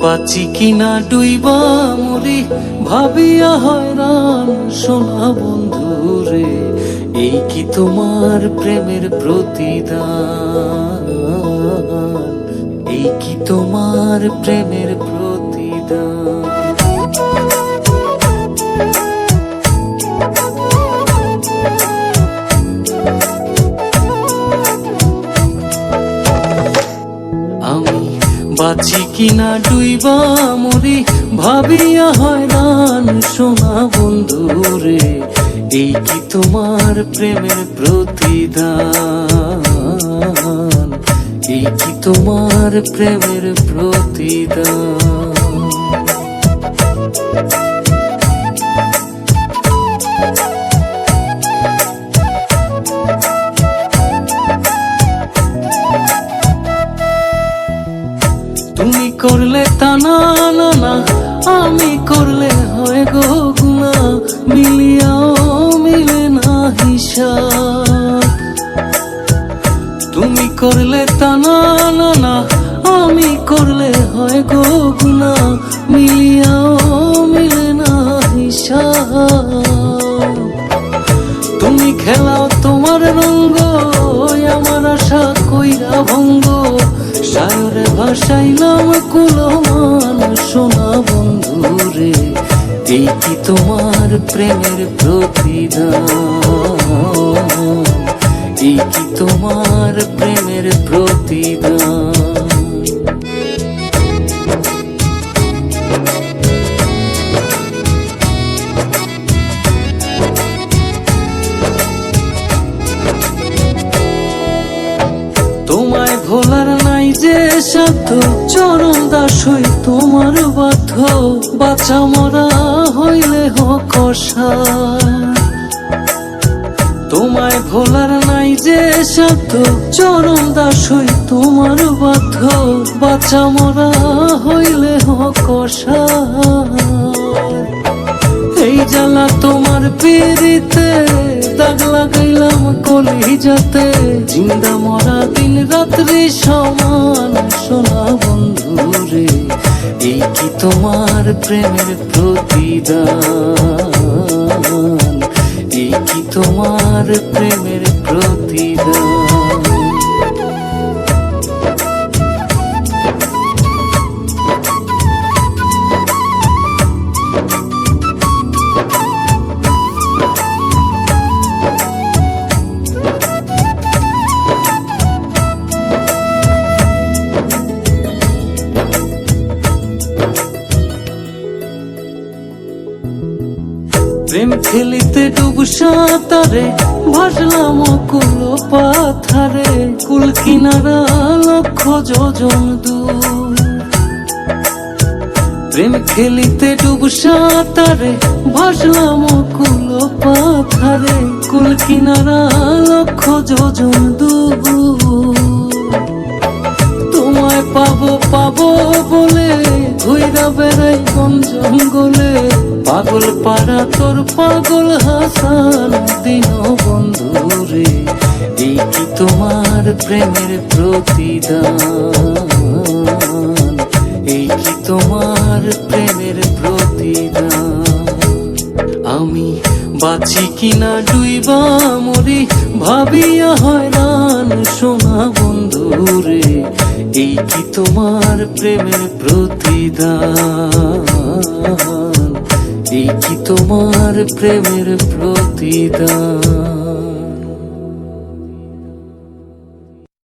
বাঁচি কিনা ডুইবা মরি ভাবিয়া হয়রান সোনা বন্ধু রে এই কি তোমার প্রেমের প্রতিদান? এই কি তোমার প্রেমের প্রতিদান? বাঁচি কিনা ডুইবা মরি, ভাবিয়া হয়রান সোনা বন্ধু রে এই কি তোমার প্রেমের প্রতিদান? এই কি তোমার প্রেমের প্রতিদান? করলে হয় গো গুণা, মিলিয়াও মিলে না হিসাব তুমি করলে তা না না না, আমি করলে হয় গো গুণা, মিলিয়াও মিলে না হিসাব তুমি খেলাও তোমার রঙ্গ, আমার আশা কইরা ভঙ্গ সায়রে ভাসাইলাম কুলমান সোনা বন্ধুরে, এই কি তোমার প্রেমের প্রতিদান? এই কি তোমার প্রেমের প্রতিদান? সাধ্য চরম দাস হই তোমার বাধ্য বাচ্চা মরা হইলে হকসা তোমায় ভোলার নাই যে সাধ্য চরম দাস হই তোমার বাধ্য বাচ্চা মরা হইলে হকসা এই জ্বালা তোমার পেরিতে দাগ লাগাইলাম কলি যাতে। জিন্দা মরা দিন রাত্রি সমান সোনা বন্ধু রে। এই কি তোমার প্রেমের প্রতিদান? এই কি তোমার প্রেমের প্রতিদান? প্রেম খেলিতে ডুব সাঁতারে, ভাসলাম কুল পাথারে। কুল কিনারা লক্ষ যোজন দূর। প্রেম খেলিতে ডুব সাঁতারে, ভাসলাম কুল পাথারে। কুল কিনারা লক্ষ যোজন দূর। বেড়াই বন জঙ্গলে, পাগল পাড়া তোর পাগল হাসান দিন বন্ধু রে এই কি তোমার প্রেমের প্রতিদান? এই কি তোমার প্রেমের প্রতিদান? আমি বাঁচি কিনা ডুইবা মরি, ভাবিয়া হয়রান সোনা বন্ধু রে এই কি তোমার প্রেমের প্রতিদান? এই কি তোমার প্রেমের প্রতিদান?